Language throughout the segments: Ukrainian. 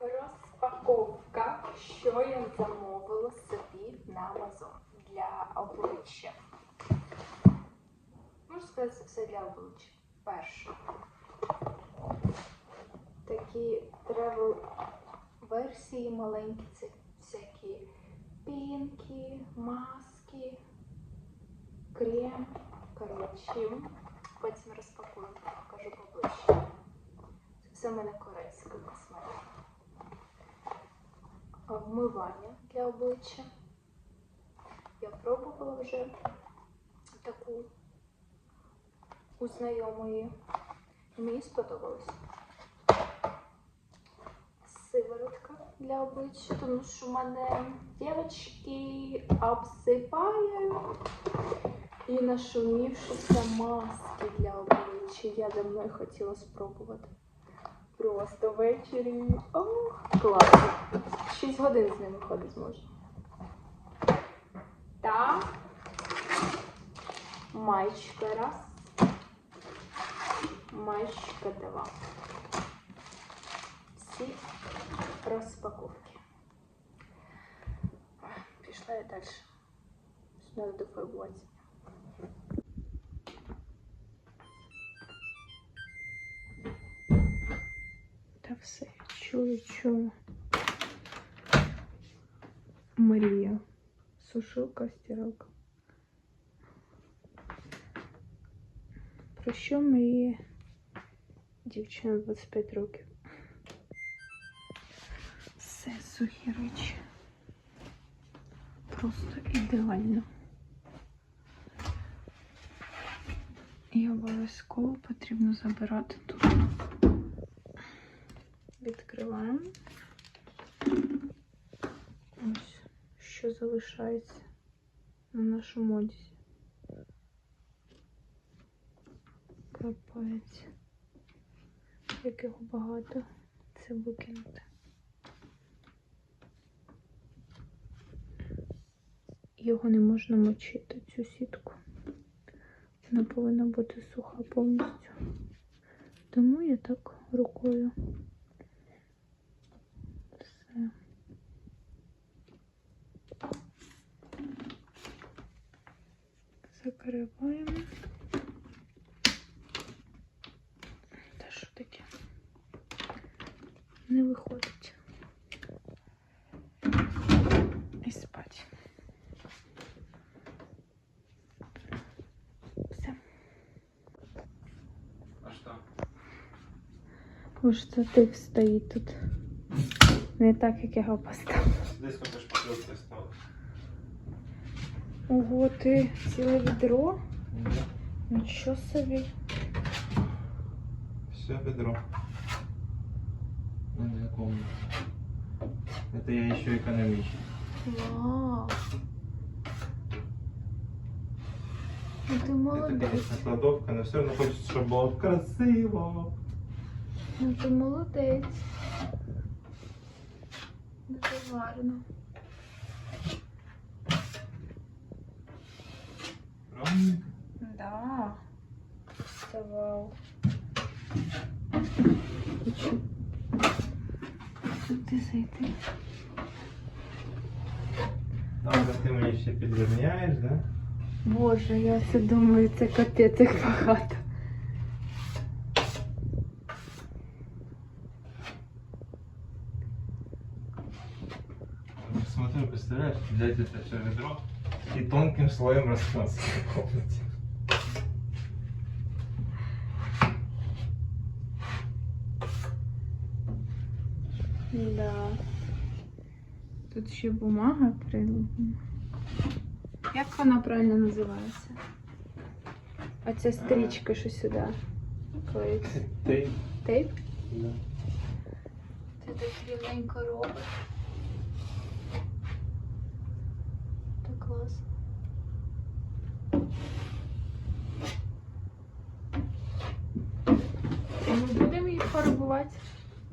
Розпаковка, що я замовила собі на Amazon обличчя. Можу сказати, це все для обличчя. Перше. Такі тревел версії маленькі, це всякі пінки, маски, крем. Коротше, потім розпакую, покажу поближче. Це все в мене корейська косметика. Вмивання для обличчя. Я пробувала вже таку у знайомої. Мені сподобалось. Сиворотка для обличчя, тому що в мене дівчатки обсипає і нашумівшися маски для обличчя. Я давно хотіла спробувати. Просто ввечері. Ох, класно. 6 годин з ними ходити можна. Та маєчка раз. Маєчка два. Всі розпаковки. Пішла я далі. Надо дофарбуватися. Та все, чую, чую. Марія. Сушилка, стиралка. Про що мріє дівчина 25 років? Все сухі речі. Просто ідеально. І обов'язково потрібно забирати тут. Відкриваємо. Ось, що залишається на нашому одязі. Капець. Його багато. Це викинути. Його не можна мочити, цю сітку. Вона повинна бути суха повністю. Тому я так рукою. Все. Закриваємо. Та що таке? Не виходить. І спать. Все. А что? Ось штатив стоїть тут. Не так, як я його поставила. Сюда сколько шпаклевки осталось? Ого, ти ціле відро? Да. Нічого собі. Все бедро. Надо я помню. Это я еще экономичен. Вау. Ну ти Это, молодець. конечно, кладовка, но все равно хочется, чтобы было красиво. Ну ти молодець. Дуже гарно. Правильно? Да. Вау. Хочу сюди зайти. Там ты мне еще подверняешь, да? Боже, я це думаю, це капець як багато. Я смотрю, представляешь, взять это все ведро и тонким слоем раскласться в комнате. Да. Тут ще бумага прилуплена. Як вона правильно називається? А ця стрічка, що сюди клеїться. Ты? Тейп? Да. Ти так рівненько робиш. Фарбувати,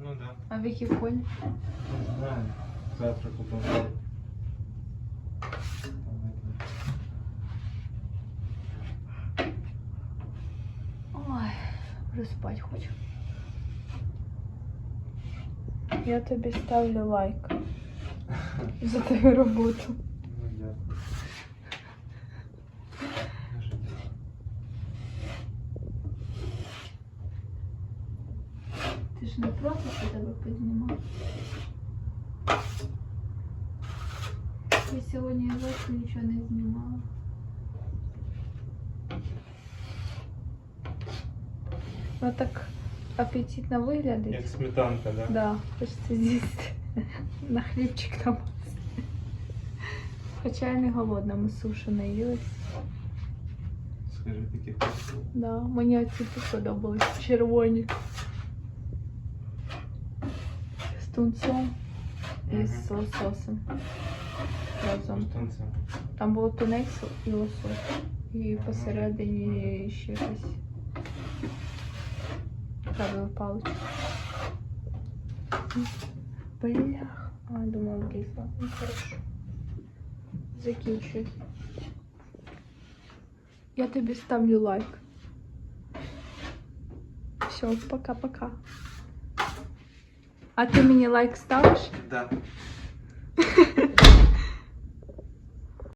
Ну да. а в який колір? Не знаю. Завтра купим. Ой, вже спать хочу. Я тобі ставлю лайк за твою роботу. Ж не проти, що тебе піднімав. Я сьогодні зовсім нічого не знімала. Ну так апетитно виглядить. Як сметанка, да? Да, хочеться з'їсти на хлібчик там. Хоча я не голодна, ми суші не їли. Скажи такі. Да, мені оці сподобались червоні. З тунцом і Мгм. з лососем. Разом. Танцем. Там було тунець і лосось. І посередині ще якась крабова паличка. Блях. А, думала, влізла. Ну, хорошо. Закінчуй. Я тобі ставлю лайк. Все, пока-пока. А ти мені лайк ставиш? Да.